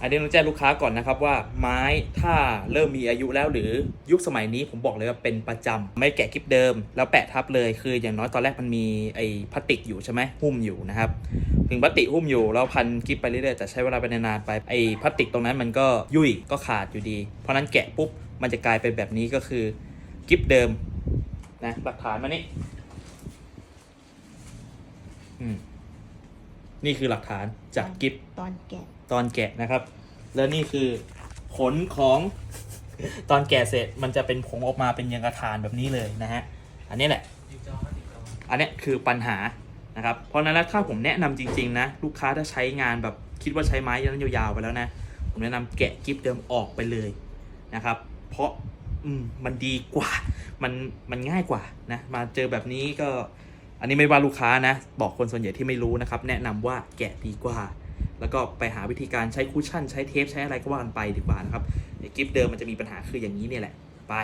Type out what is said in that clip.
อันนี้ต้องแจ้งลูกค้าก่อนนะครับว่าไม้ถ้าเริ่มมีอายุแล้วหรือยุคสมัยนี้ผมบอกเลยว่าเป็นประจำไม่แกะคลิปเดิม แล้วแปะทับเลยคืออย่างน้อยตอนแรกมันมีไอ้พลาสติกอยู่ใช่ไหมหุ้มอยู่นะครับถึงพลาสติกหุ้มอยู่แล้วพันกิฟไปเรื่อยๆแต่ใช้เวลาไปนานๆไปไอ้พลาสติกตรงนั้นมันก็ยุ่ยก็ขาดอยู่ดี เพราะนั้นแกะปุ๊บมันจะกลายเป็นแบบนี้ก็คือกิฟเดิมนะหลักฐานมานี่อืม นี่คือหลักฐานจากกิฟตอนแกะตอนแกะนะครับ แล้วนี่คือผลของตอนแกะเสร็จมันจะเป็นผงออกมาเป็นยังกระถานแบบนี้เลยนะฮะ อันนี้แหละ อันเนี้ยคือปัญหานะครับ เพราะฉะนั้นแล้วถ้าผมแนะนำจริง ๆ นะ ลูกค้าถ้าใช้งานแบบคิดว่าใช้ไม้ยันยาวๆไปแล้วนะ ผมแนะนำแกะกิฟเดิมออกไปเลยนะครับ เพราะอืมมันดีกว่า มันมันง่ายกว่านะ มาเจอแบบนี้ก็ อันนี้ไม่ว่าลูกค้านะ บอกคนส่วนใหญ่ที่ไม่รู้นะครับ แนะนำว่าแกะดีกว่า แล้วก็ไปหาวิธีการใช้คุชชั่น ใช้เทปใช้อะไรก็ว่ากันไปดีกว่านะครับไอ้กิฟเดิมมันจะมีปัญหาคืออย่างนี้เนี่ยแหละไป